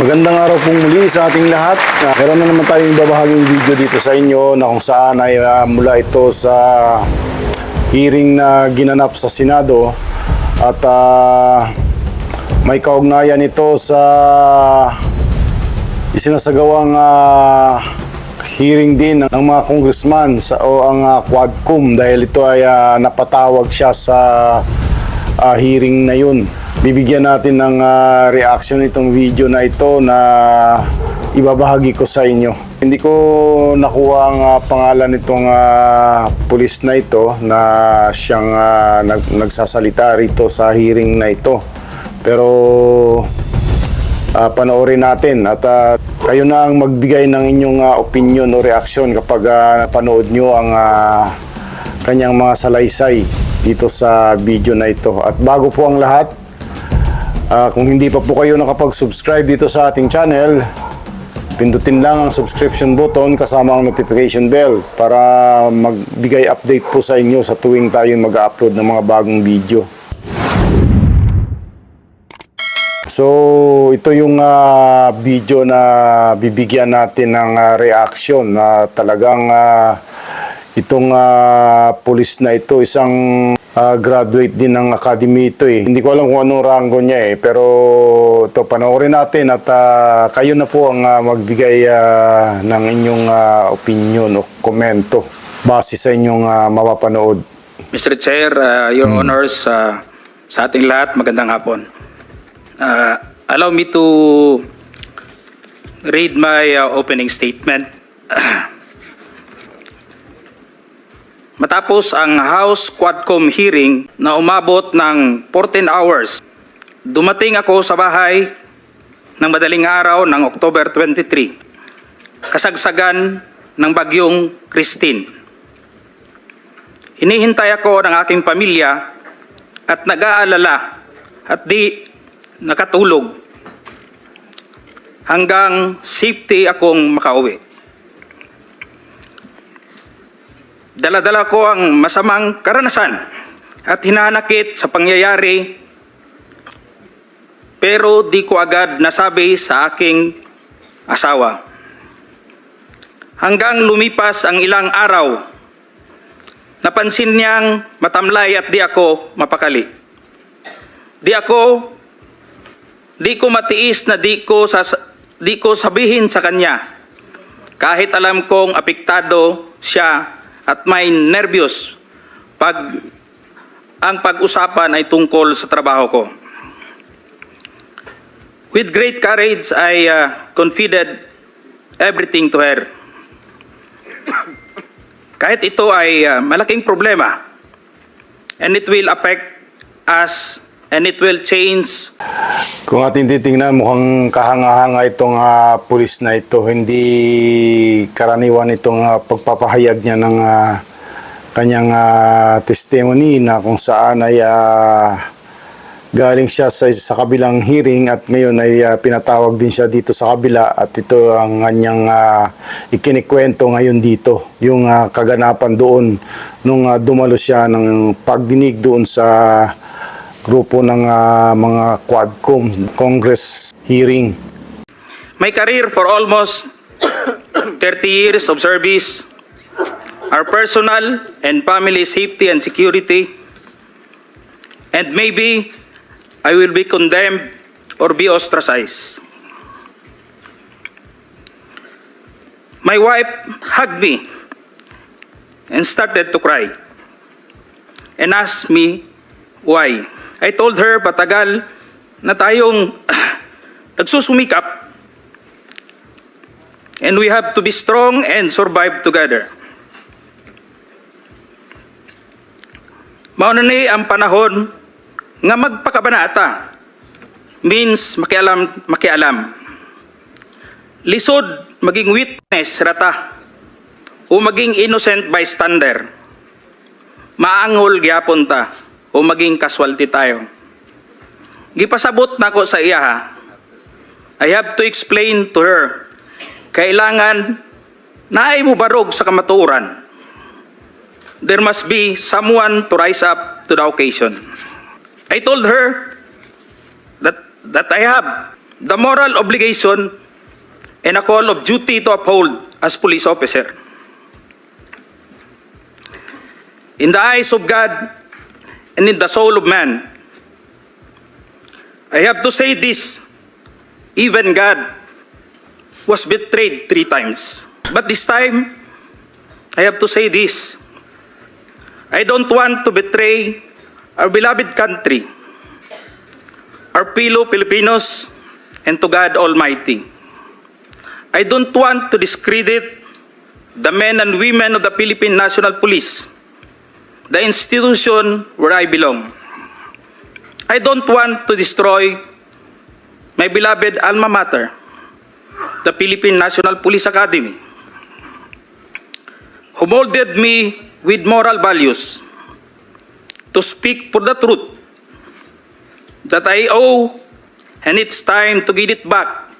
Magandang araw pong muli sa ating lahat. Uh, meron na naman tayong babahaging video dito sa inyo na kung saan ay ah, mula ito sa hearing na ginanap sa Senado at ah, may kaugnayan ito sa isinasagawang ah, hearing din ng mga congressman sa, o ang ah, Quadcom dahil ito ay ah, napatawag siya sa ah, hearing na yun. Bibigyan natin ng ah, reaction itong video na ito na ibabahagi ko sa inyo. Hindi ko nakuha ang ah, pangalan nitong ah, pulis na ito na siyang ah, nag- nagsasalita rito sa hearing na ito. Pero ah, panoorin natin at ah, kayo na ang magbigay ng inyong ah, opinion o reaksyon kapag ah, napanood nyo ang ah, kanyang mga salaysay dito sa video na ito. At bago po ang lahat, ah, kung hindi pa po kayo nakapag-subscribe dito sa ating channel, pindutin lang ang subscription button kasama ang notification bell para magbigay update po sa inyo sa tuwing tayo mag-upload ng mga bagong video. So, ito yung ah, video na bibigyan natin ng ah, reaction na talagang ah, itong ah, pulis na ito, isang ah, graduate din ng academy ito eh. Hindi ko alam kung anong rango niya eh, pero ito panoorin natin at ah, kayo na po ang ah, magbigay ah, ng inyong ah, opinion o komento base sa inyong ah, mapapanood. Mr. Chair, uh, Your Honors, uh, sa ating lahat, magandang hapon. Uh, allow me to read my uh, opening statement. Matapos ang House Quadcom hearing na umabot ng 14 hours, dumating ako sa bahay ng madaling araw ng October 23, kasagsagan ng bagyong Christine. Hinihintay ako ng aking pamilya at nag-aalala at di nakatulog hanggang safety akong makauwi. Daladala ko ang masamang karanasan at hinanakit sa pangyayari pero di ko agad nasabi sa aking asawa. Hanggang lumipas ang ilang araw, Napansin niyang matamlay at di ako mapakali. Di ako, di ko matiis na di ko, sas, di ko sabihin sa kanya. Kahit alam kong apektado siya at may nervyos pag ang pag-usapan ay tungkol sa trabaho ko. With great courage, I uh, confided everything to her. Kahit ito ay uh, malaking problema and it will affect us and it will change Kung ating titingnan, mukhang kahanga-hanga itong ah, pulis na ito. Hindi karaniwan itong ah, pagpapahayag niya ng ah, kanyang ah, testimony na kung saan ay ah, galing siya sa, sa kabilang hearing at ngayon ay ah, pinatawag din siya dito sa kabila at ito ang kanyang ah, ikinikwento ngayon dito. Yung ah, kaganapan doon nung ah, dumalo siya ng pagdinig doon sa grupo ng ah, mga Quadcom Congress hearing. My career for almost 30 years of service, our personal and family safety and security, and maybe I will be condemned or be ostracized. My wife hugged me and started to cry and asked me why. I told her patagal na tayong nagsusumikap and we have to be strong and survive together. Mauna ni ang panahon nga magpakabanata means makialam makialam. Lisod maging witness rata o maging innocent bystander. Maangol gyapon ta o maging casualty tayo. Gipasabot na ko sa iya ha. I have to explain to her. Kailangan naay mo barog sa kamatuoran. There must be someone to rise up to the occasion. I told her that that I have the moral obligation and a call of duty to uphold as police officer. In the eyes of God and in the soul of man, I have to say this, even God was betrayed three times. But this time, I have to say this, I don't want to betray our beloved country, our fellow Filipinos, and to God Almighty. I don't want to discredit the men and women of the Philippine National Police, the institution where I belong. I don't want to destroy my beloved alma mater, the Philippine National Police Academy, who molded me with moral values to speak for the truth that I owe, and it's time to give it back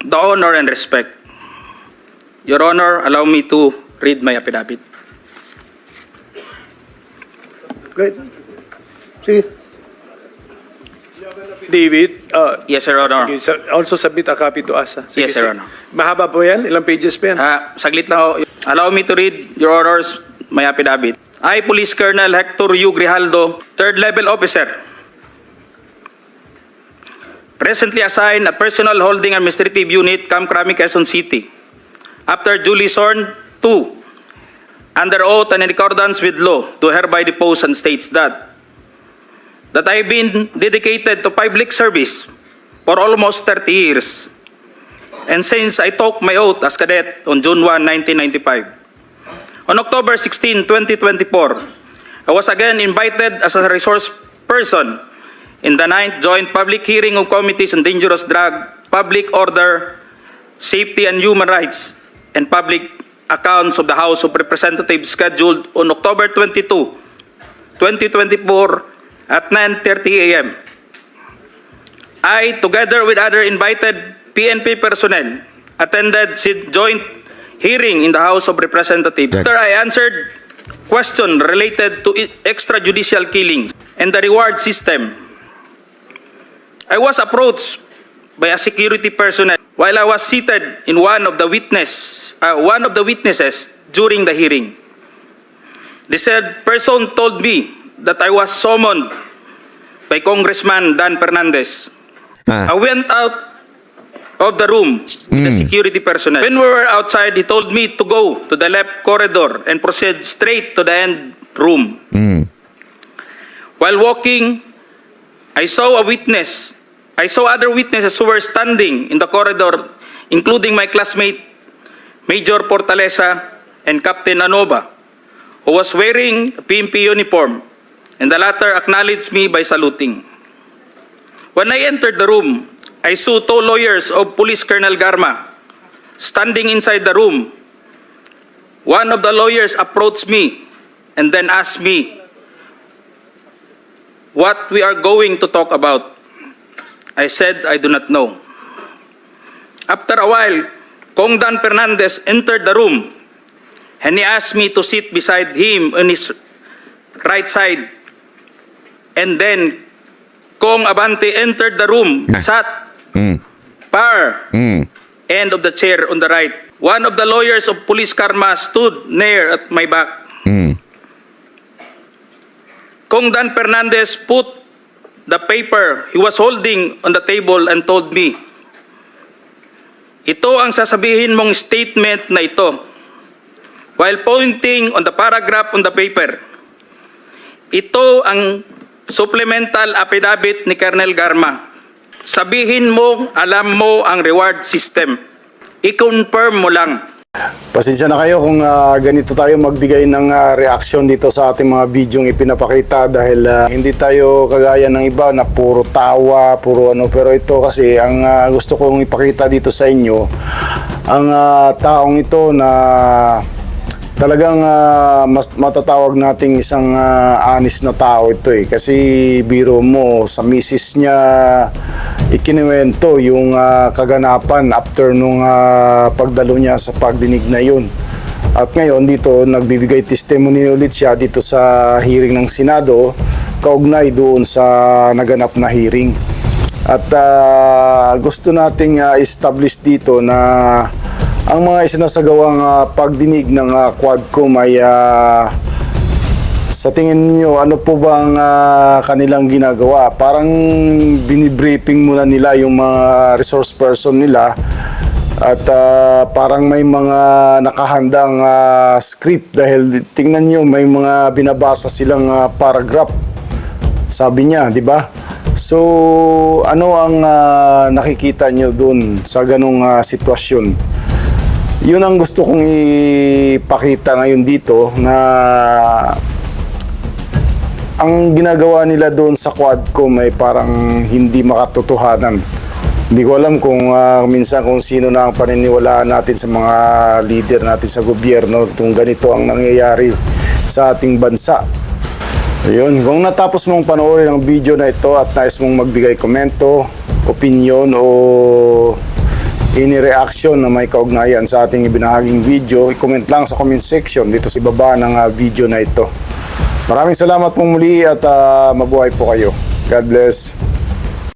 the honor and respect. Your Honor, allow me to read my affidavit. Good. Sige. David, uh, Yes, Your Honor. sige, sa- also submit a copy to us. ah. Sige, Yes, Your sige. Honor. Mahaba po yan? Ilang pages pa yan? Ah, saglit lang ako. Allow me to read, Your Honors, my affidavit. I, Police Colonel Hector U. Grijaldo, third level officer, presently assigned at Personal Holding Administrative Unit, Camp Crami, Quezon City. After duly sworn to, under oath and in accordance with law, do hereby depose and states that that I have been dedicated to public service for almost 30 years. And since I took my oath as cadet on June 1, 1995, on October 16, 2024, I was again invited as a resource person in the ninth joint public hearing of committees on dangerous drug, public order, safety and human rights, and public accounts of the House of Representatives scheduled on October 22, 2024 at 9:30 a.m. I, together with other invited PNP personnel, attended joint hearing in the House of Representatives. After I answered question related to extrajudicial killings and the reward system, I was approached by a security personnel while I was seated in one of the witness, uh, one of the witnesses during the hearing. The said person told me that I was summoned by Congressman Dan Fernandez. I went out of the room with the security personnel. When we were outside, he told me to go to the left corridor and proceed straight to the end room. While walking, I saw a witness. I saw other witnesses who were standing in the corridor, including my classmate, Major Portalesa and Captain Anoba, who was wearing a PMP uniform, and the latter acknowledged me by saluting. When I entered the room, I saw two lawyers of Police Colonel Garma standing inside the room. One of the lawyers approached me and then asked me what we are going to talk about. I said I do not know. After a while, Kong Dan Fernandez entered the room and he asked me to sit beside him on his right side. And then Kong Abante entered the room, sat far end of the chair on the right. One of the lawyers of Police Karma stood near at my back. Kong Dan Fernandez put the paper he was holding on the table and told me, Ito ang sasabihin mong statement na ito. While pointing on the paragraph on the paper, ito ang supplemental affidavit ni Colonel Garma. Sabihin mo, alam mo ang reward system. I-confirm mo lang. Pasensya na kayo kung ah, ganito tayo magbigay ng ah, reaksyon dito sa ating mga videong ipinapakita dahil ah, hindi tayo kagaya ng iba na puro tawa, puro ano. Pero ito kasi ang ah, gusto kong ipakita dito sa inyo, ang ah, taong ito na talagang ah, mas matatawag nating isang ah, honest na tao ito eh. Kasi biro mo sa misis niya ikinuwento yung ah, kaganapan after nung ah, pagdalo niya sa pagdinig na yun. At ngayon dito nagbibigay testimony ulit siya dito sa hearing ng Senado kaugnay doon sa naganap na hearing. At ah, gusto nating ah, establish dito na ang mga isinasagawang ah, pagdinig ng ah, Quadcom ay ah, sa tingin niyo ano po ba ang ah, kanilang ginagawa? Parang binibriefing muna nila yung mga resource person nila at ah, parang may mga nakahandang ah, script dahil tingnan niyo may mga binabasa silang ah, paragraph sabi niya, di ba? So, ano ang ah, nakikita niyo doon sa ganong ah, sitwasyon? Yun ang gusto kong ipakita ngayon dito na ang ginagawa nila doon sa Quadcom ay parang hindi makatotohanan. Hindi ko alam kung ah, minsan kung sino na ang paniniwalaan natin sa mga leader natin sa gobyerno kung ganito ang nangyayari sa ating bansa. Ayun, kung natapos mong panoorin ang video na ito at nais mong magbigay komento, opinion o any reaction na may kaugnayan sa ating ibinahaging video, i-comment lang sa comment section dito sa baba ng ah, video na ito. Maraming salamat pong muli at ah, mabuhay po kayo. God bless.